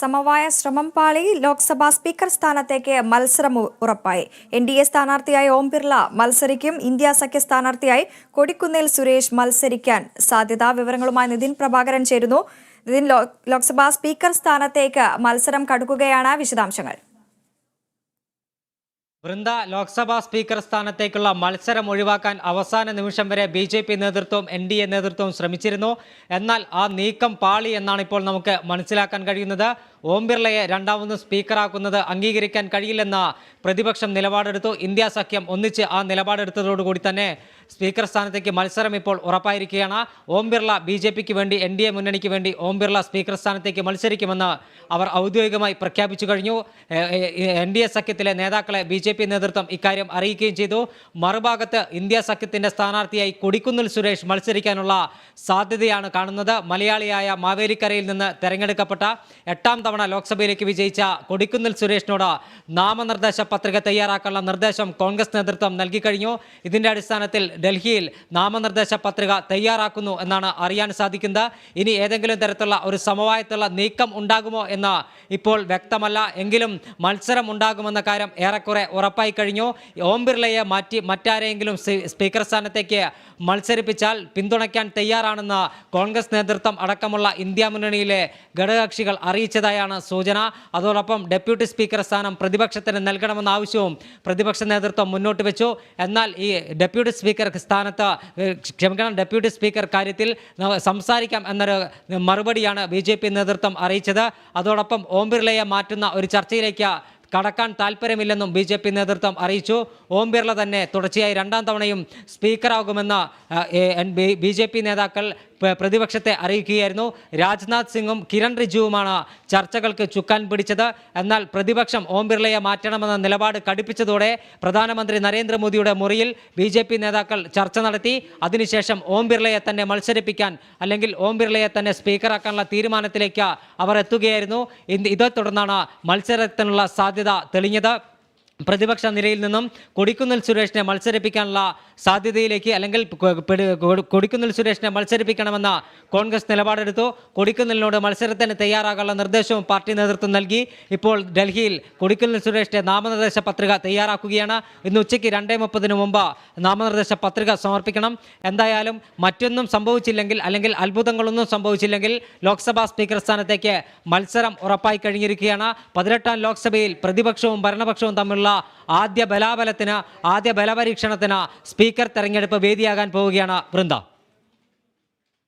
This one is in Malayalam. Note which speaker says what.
Speaker 1: സമവായ ശ്രമം പാളി ലോക്സഭാ സ്പീക്കർ സ്ഥാനത്തേക്ക് മത്സരം ഉറപ്പായി. എൻ ഡി എ സ്ഥാനാർത്ഥിയായി ഓം ബിർള മത്സരിക്കും. ഇന്ത്യ സഖ്യ സ്ഥാനാർത്ഥിയായി കൊടിക്കുന്നിൽ സുരേഷ് മത്സരിക്കാൻ സാധ്യത വിവരങ്ങളുമായി നിതിൻ പ്രഭാകരൻ ചേരുന്നു. നിതിൻ ലോക്സഭാ സ്പീക്കർ സ്ഥാനത്തേക്ക് മത്സരം കടുക്കുകയാണ് വിശദാംശങ്ങൾ.
Speaker 2: വൃന്ദ ലോക്സഭാ സ്പീക്കർ സ്ഥാനത്തേക്കുള്ള മത്സരം ഒഴിവാക്കാൻ അവസാന നിമിഷം വരെ ബി ജെ പി നേതൃത്വവും എൻ ഡി എ നേതൃത്വവും ശ്രമിച്ചിരുന്നു. എന്നാൽ ആ നീക്കം പാളി എന്നാണ് ഇപ്പോൾ നമുക്ക് മനസ്സിലാക്കാൻ കഴിയുന്നത്. ഓം ബിർളയെ രണ്ടാമതും സ്പീക്കറാക്കുന്നത് അംഗീകരിക്കാൻ കഴിയില്ലെന്ന പ്രതിപക്ഷം നിലപാടെടുത്തു. ഇന്ത്യ സഖ്യം ഒന്നിച്ച് ആ നിലപാടെടുത്തതോടുകൂടി തന്നെ സ്പീക്കർ സ്ഥാനത്തേക്ക് മത്സരം ഇപ്പോൾ ഉറപ്പായിരിക്കുകയാണ്. ഓം ബിർള ബി ജെ പിക്ക് വേണ്ടി എൻ ഡി എ മുന്നണിക്ക് വേണ്ടി ഓം ബിർള സ്പീക്കർ സ്ഥാനത്തേക്ക് മത്സരിക്കുമെന്ന് അവർ ഔദ്യോഗികമായി പ്രഖ്യാപിച്ചു കഴിഞ്ഞു. എൻ ഡി എ സഖ്യത്തിലെ നേതാക്കളെ ബി ജെ പി നേതൃത്വം ഇക്കാര്യം അറിയിക്കുകയും ചെയ്തു. മറുഭാഗത്ത് ഇന്ത്യ സഖ്യത്തിന്റെ സ്ഥാനാർത്ഥിയായി കൊടിക്കുന്നിൽ സുരേഷ് മത്സരിക്കാനുള്ള സാധ്യതയാണ് കാണുന്നത്. മലയാളിയായ മാവേലിക്കരയിൽ നിന്ന് തെരഞ്ഞെടുക്കപ്പെട്ട എട്ടാം തവണ ലോക്സഭയിലേക്ക് വിജയിച്ച കൊടിക്കുന്നിൽ സുരേഷിനോട് നാമനിർദ്ദേശ പത്രിക തയ്യാറാക്കാനുള്ള നിർദ്ദേശം കോൺഗ്രസ് നേതൃത്വം നൽകി കഴിഞ്ഞു ഇതിന്റെ അടിസ്ഥാനത്തിൽ ഡൽഹിയിൽ നാമനിർദ്ദേശ പത്രിക തയ്യാറാക്കുന്നു എന്നാണ് അറിയാൻ സാധിക്കുന്നത്. ഇനി ഏതെങ്കിലും തരത്തിലുള്ള ഒരു സമവായത്തിലുള്ള നീക്കം ഉണ്ടാകുമോ എന്ന് ഇപ്പോൾ വ്യക്തമല്ല. എങ്കിലും മത്സരം ഉണ്ടാകുമെന്ന കാര്യം ഏറെക്കുറെ ഉറപ്പായി കഴിഞ്ഞു. ഓം ബിർളയെ മാറ്റി മറ്റാരെങ്കിലും സ്പീക്കർ സ്ഥാനത്തേക്ക് മത്സരിപ്പിച്ചാൽ പിന്തുണയ്ക്കാൻ തയ്യാറാണെന്ന് കോൺഗ്രസ് നേതൃത്വം അടക്കമുള്ള ഇന്ത്യ മുന്നണിയിലെ ഘടകകക്ഷികൾ അറിയിച്ചതായാണ് സൂചന? അതോടൊപ്പം ഡെപ്യൂട്ടി സ്പീക്കർ സ്ഥാനം പ്രതിപക്ഷത്തിന് നൽകണമെന്ന ആവശ്യവും പ്രതിപക്ഷ നേതൃത്വം മുന്നോട്ട് വെച്ചു. എന്നാൽ ഈ ഡെപ്യൂട്ടി സ്പീക്കർ സ്ഥാനത്ത് ക്ഷമിക്കണം ഡെപ്യൂട്ടി സ്പീക്കർ കാര്യത്തിൽ സംസാരിക്കാം എന്നൊരു മറുപടിയാണ് ബി ജെ പി നേതൃത്വം അറിയിച്ചത്. അതോടൊപ്പം ഓം ബിർളയെ മാറ്റുന്ന ഒരു ചർച്ചയിലേക്ക് കടക്കാൻ താല്പര്യമില്ലെന്നും ബി ജെ പി നേതൃത്വം അറിയിച്ചു. ഓം ബിർള തന്നെ തുടർച്ചയായി രണ്ടാം തവണയും സ്പീക്കറാകുമെന്ന് ബി ജെ പി നേതാക്കൾ പ്രതിപക്ഷത്തെ അറിയിക്കുകയായിരുന്നു. രാജ്നാഥ് സിംഗും കിരൺ റിജുവുമാണ് ചർച്ചകൾക്ക് ചുക്കാൻ പിടിച്ചത്. എന്നാൽ പ്രതിപക്ഷം ഓം ബിർളയെ മാറ്റണമെന്ന നിലപാട് കടുപ്പിച്ചതോടെ പ്രധാനമന്ത്രി നരേന്ദ്രമോദിയുടെ മുറിയിൽ ബി ജെ പി നേതാക്കൾ ചർച്ച നടത്തി. അതിനുശേഷം ഓം ബിർളയെ തന്നെ മത്സരിപ്പിക്കാൻ അല്ലെങ്കിൽ ഓം ബിർളയെ തന്നെ സ്പീക്കറാക്കാനുള്ള തീരുമാനത്തിലേക്ക് അവർ എത്തുകയായിരുന്നു. ഇതേ തുടർന്നാണ് മത്സരത്തിനുള്ള സാധ്യത തെളിഞ്ഞത്. പ്രതിപക്ഷ നിരയിൽ നിന്നും കൊടിക്കുന്നിൽ സുരേഷിനെ മത്സരിപ്പിക്കാനുള്ള സാധ്യതയിലേക്ക് അല്ലെങ്കിൽ കൊടിക്കുന്നിൽ സുരേഷിനെ മത്സരിപ്പിക്കണമെന്ന കോൺഗ്രസ് നിലപാടെടുത്തു. കൊടിക്കുന്നിലിനോട് മത്സരത്തിന് തയ്യാറാകാനുള്ള നിർദ്ദേശവും പാർട്ടി നേതൃത്വം നൽകി. ഇപ്പോൾ ഡൽഹിയിൽ കൊടിക്കുന്നിൽ സുരേഷിന്റെ നാമനിർദ്ദേശ പത്രിക തയ്യാറാക്കുകയാണ്. ഇന്ന് ഉച്ചയ്ക്ക് രണ്ടേ മുപ്പതിന് മുമ്പ് നാമനിർദ്ദേശ പത്രിക സമർപ്പിക്കണം. എന്തായാലും മറ്റൊന്നും സംഭവിച്ചില്ലെങ്കിൽ അല്ലെങ്കിൽ അത്ഭുതങ്ങളൊന്നും സംഭവിച്ചില്ലെങ്കിൽ ലോക്സഭാ സ്പീക്കർ സ്ഥാനത്തേക്ക് മത്സരം ഉറപ്പായി കഴിഞ്ഞിരിക്കുകയാണ്. പതിനെട്ടാം ലോക്സഭയിൽ പ്രതിപക്ഷവും ഭരണപക്ഷവും തമ്മിലുള്ള ആദ്യ ബലാബലത്തിന് ആദ്യ ബലപരീക്ഷണത്തിന് സ്പീക്കർ തെരഞ്ഞെടുപ്പ് വേദിയാകാൻ പോവുകയാണ് വൃന്ദ.